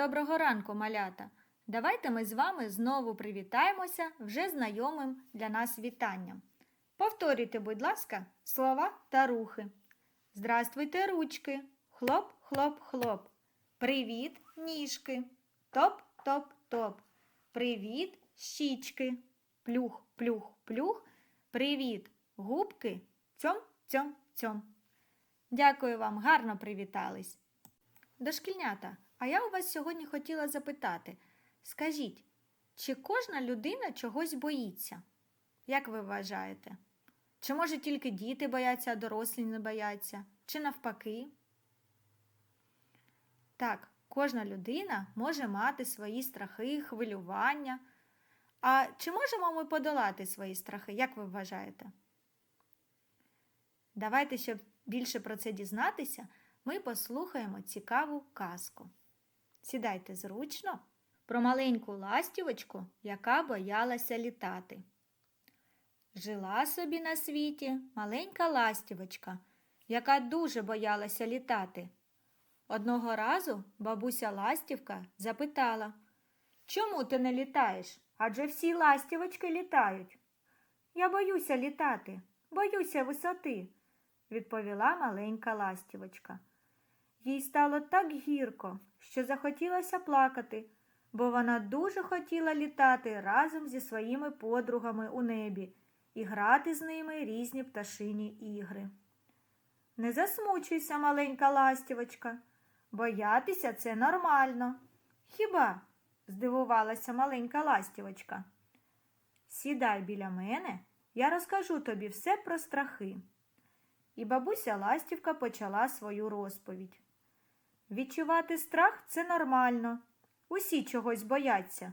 Доброго ранку, малята! Давайте ми з вами знову привітаємося вже знайомим для нас вітанням. Повторюйте, будь ласка, слова та рухи. Здравствуйте, ручки. Хлоп, хлоп, хлоп. Привіт, ніжки. Топ, топ, топ. Привіт, щічки. Плюх, плюх, плюх. Привіт, губки. Цьом, цьом, цьом. Дякую вам, гарно привітались. Дошкільнята, а я у вас сьогодні хотіла запитати: скажіть, чи кожна людина чогось боїться? Як ви вважаєте? Чи може тільки діти бояться, а дорослі не бояться? Чи навпаки? Так, кожна людина може мати свої страхи, хвилювання. А чи можемо ми подолати свої страхи, як ви вважаєте? Давайте, щоб більше про це дізнатися, ми послухаємо цікаву казку. Сідайте зручно про маленьку ластівочку, яка боялася літати. Жила собі на світі маленька ластівочка, яка дуже боялася літати. Одного разу бабуся ластівка запитала, Чому ти не літаєш? Адже всі ластівочки літають. Я боюся літати, боюся висоти, відповіла маленька ластівочка. Їй стало так гірко, що захотілося плакати, бо вона дуже хотіла літати разом зі своїми подругами у небі і грати з ними різні пташині ігри. Не засмучуйся, маленька ластівочка, боятися це нормально. Хіба? здивувалася маленька ластівочка. Сідай біля мене, я розкажу тобі все про страхи. І бабуся ластівка почала свою розповідь. Відчувати страх це нормально. Усі чогось бояться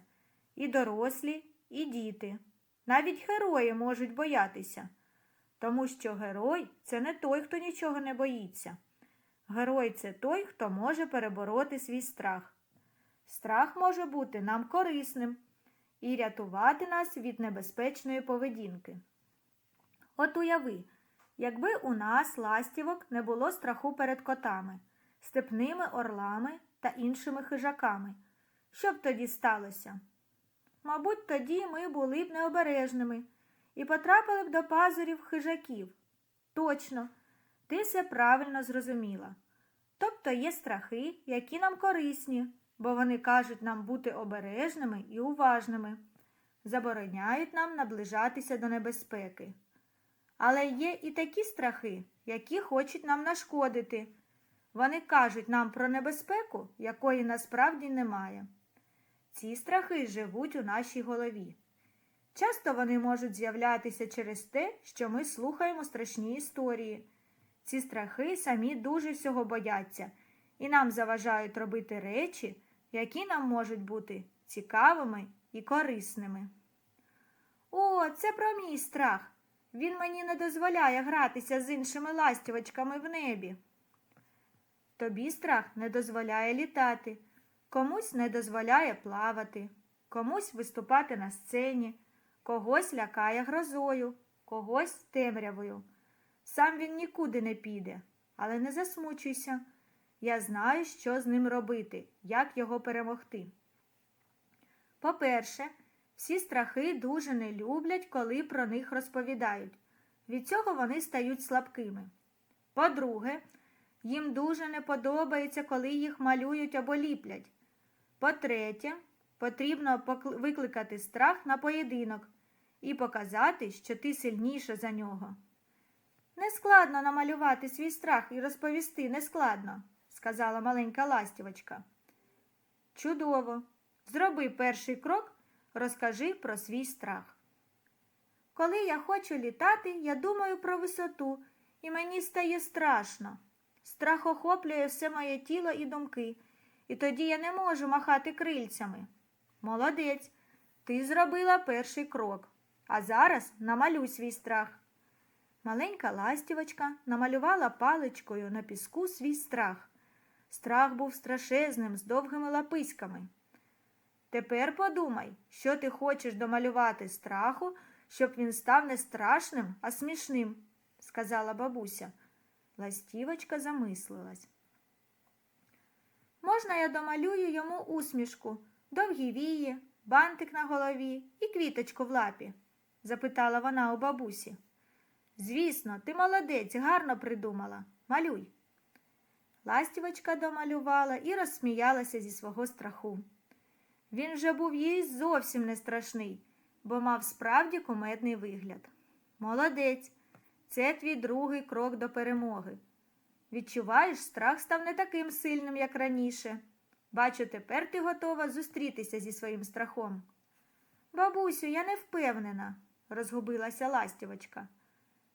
і дорослі, і діти. Навіть герої можуть боятися, тому що герой це не той, хто нічого не боїться. Герой це той, хто може перебороти свій страх. Страх може бути нам корисним і рятувати нас від небезпечної поведінки. От уяви, якби у нас ластівок не було страху перед котами, степними орлами та іншими хижаками, що б тоді сталося? Мабуть, тоді ми були б необережними і потрапили б до пазурів хижаків. Точно, ти все правильно зрозуміла. Тобто є страхи, які нам корисні, бо вони кажуть нам бути обережними і уважними, забороняють нам наближатися до небезпеки. Але є і такі страхи, які хочуть нам нашкодити. Вони кажуть нам про небезпеку, якої насправді немає. Ці страхи живуть у нашій голові. Часто вони можуть з'являтися через те, що ми слухаємо страшні історії. Ці страхи самі дуже всього бояться і нам заважають робити речі, які нам можуть бути цікавими і корисними. О, це про мій страх. Він мені не дозволяє гратися з іншими ластівочками в небі. Тобі страх не дозволяє літати, комусь не дозволяє плавати, комусь виступати на сцені, когось лякає грозою, когось темрявою. Сам він нікуди не піде, але не засмучуйся. Я знаю, що з ним робити, як його перемогти. По-перше, всі страхи дуже не люблять, коли про них розповідають. Від цього вони стають слабкими. По-друге, їм дуже не подобається, коли їх малюють або ліплять. По-третє, потрібно викликати страх на поєдинок і показати, що ти сильніша за нього. Нескладно намалювати свій страх і розповісти нескладно, сказала маленька ластівочка. Чудово! Зроби перший крок, розкажи про свій страх. Коли я хочу літати, я думаю про висоту, і мені стає страшно. Страх охоплює все моє тіло і думки, і тоді я не можу махати крильцями. Молодець, ти зробила перший крок, а зараз намалюй свій страх. Маленька ластівочка намалювала паличкою на піску свій страх. Страх був страшезним, з довгими лаписьками. Тепер подумай, що ти хочеш домалювати страху, щоб він став не страшним, а смішним, сказала бабуся. Ластівочка замислилась. Можна я домалюю йому усмішку, довгі вії, бантик на голові і квіточку в лапі? запитала вона у бабусі. Звісно, ти молодець, гарно придумала. Малюй. Ластівочка домалювала і розсміялася зі свого страху. Він вже був їй зовсім не страшний, бо мав справді кумедний вигляд. Молодець, це твій другий крок до перемоги. Відчуваєш, страх став не таким сильним, як раніше. Бачу, тепер ти готова зустрітися зі своїм страхом. Бабусю, я не впевнена, розгубилася ластівочка.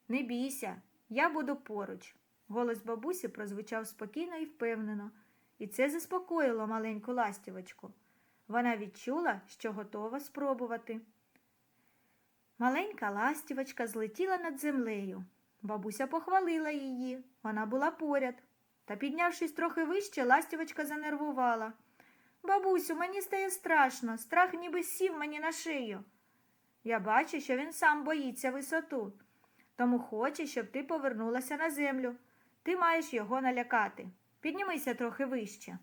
Не бійся, я буду поруч. Голос бабусі прозвучав спокійно і впевнено, і це заспокоїло маленьку ластівочку. Вона відчула, що готова спробувати. Маленька ластівочка злетіла над землею. Бабуся похвалила її, вона була поряд. Та, піднявшись трохи вище, ластівочка занервувала. Бабусю, мені стає страшно, страх ніби сів мені на шию. Я бачу, що він сам боїться висоту, тому хоче, щоб ти повернулася на землю. Ти маєш його налякати. Піднімися трохи вище.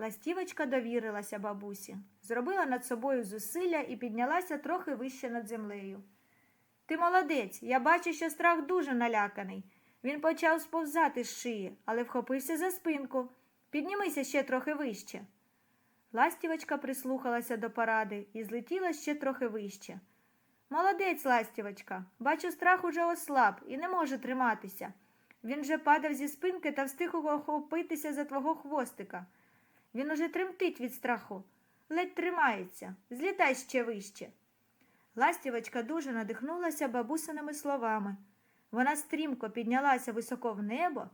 Ластівочка довірилася бабусі, зробила над собою зусилля і піднялася трохи вище над землею. Ти молодець, я бачу, що страх дуже наляканий. Він почав сповзати з шиї, але вхопився за спинку. Піднімися ще трохи вище. Ластівочка прислухалася до поради і злетіла ще трохи вище. Молодець, ластівочка, бачу, страх уже ослаб і не може триматися. Він вже падав зі спинки та встиг охопитися за твого хвостика. Він уже тремтить від страху, ледь тримається. Злітай ще вище. Ластівочка дуже надихнулася бабусиними словами. Вона стрімко піднялася високо в небо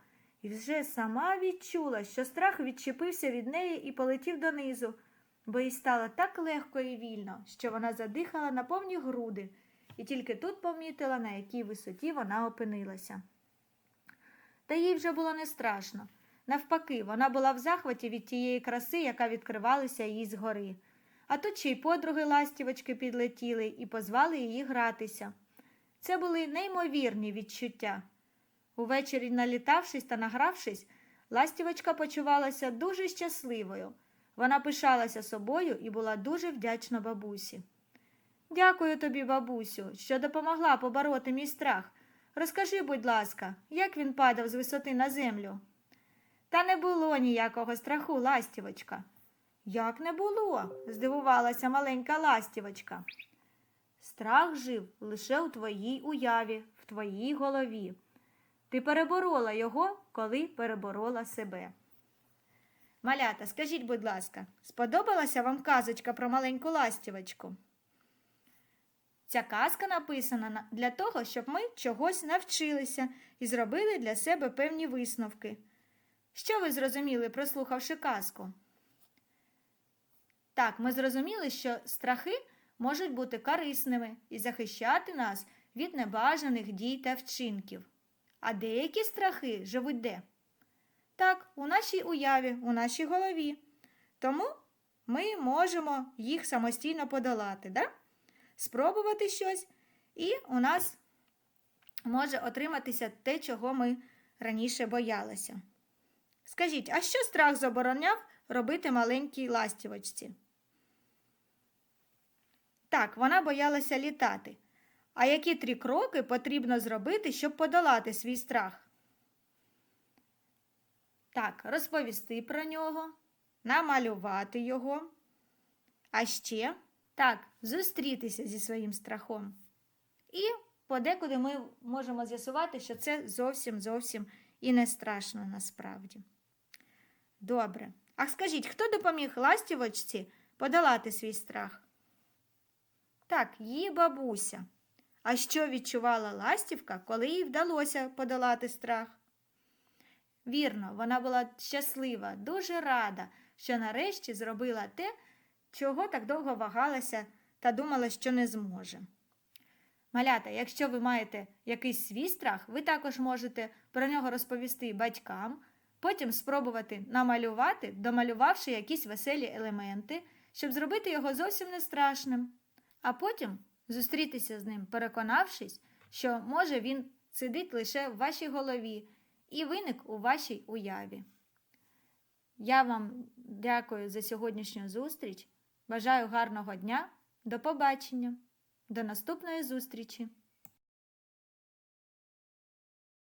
і вже сама відчула, що страх відчепився від неї і полетів донизу, бо їй стало так легко і вільно, що вона задихала на повні груди, і тільки тут помітила, на якій висоті вона опинилася. Та їй вже було не страшно. Навпаки, вона була в захваті від тієї краси, яка відкривалася їй згори. А тут ще й подруги ластівочки підлетіли і позвали її гратися. Це були неймовірні відчуття. Увечері, налітавшись та награвшись, ластівочка почувалася дуже щасливою. Вона пишалася собою і була дуже вдячна бабусі. Дякую тобі, бабусю, що допомогла побороти мій страх. Розкажи, будь ласка, як він падав з висоти на землю? Та не було ніякого страху, ластівочка. Як не було? здивувалася маленька ластівочка. Страх жив лише у твоїй уяві, в твоїй голові. Ти переборола його, коли переборола себе. Малята, скажіть, будь ласка, сподобалася вам казочка про маленьку ластівочку? Ця казка написана для того, щоб ми чогось навчилися і зробили для себе певні висновки. Що ви зрозуміли, прослухавши казку? Так, ми зрозуміли, що страхи можуть бути корисними і захищати нас від небажаних дій та вчинків. А деякі страхи живуть де? Так, у нашій уяві, у нашій голові. Тому ми можемо їх самостійно подолати, да? спробувати щось, і у нас може отриматися те, чого ми раніше боялися. Скажіть, а що страх забороняв робити маленькій ластівочці? Так, вона боялася літати. А які три кроки потрібно зробити, щоб подолати свій страх? Так, розповісти про нього, намалювати його. А ще так, зустрітися зі своїм страхом. І подекуди ми можемо з'ясувати, що це зовсім зовсім і не страшно насправді. Добре. А скажіть, хто допоміг ластівочці подолати свій страх? Так, її бабуся. А що відчувала ластівка, коли їй вдалося подолати страх? Вірно, вона була щаслива, дуже рада, що нарешті зробила те, чого так довго вагалася та думала, що не зможе. Малята, якщо ви маєте якийсь свій страх, ви також можете про нього розповісти батькам, потім спробувати намалювати, домалювавши якісь веселі елементи, щоб зробити його зовсім не страшним, а потім зустрітися з ним, переконавшись, що може він сидить лише в вашій голові і виник у вашій уяві. Я вам дякую за сьогоднішню зустріч. Бажаю гарного дня. До побачення. До наступної зустрічі!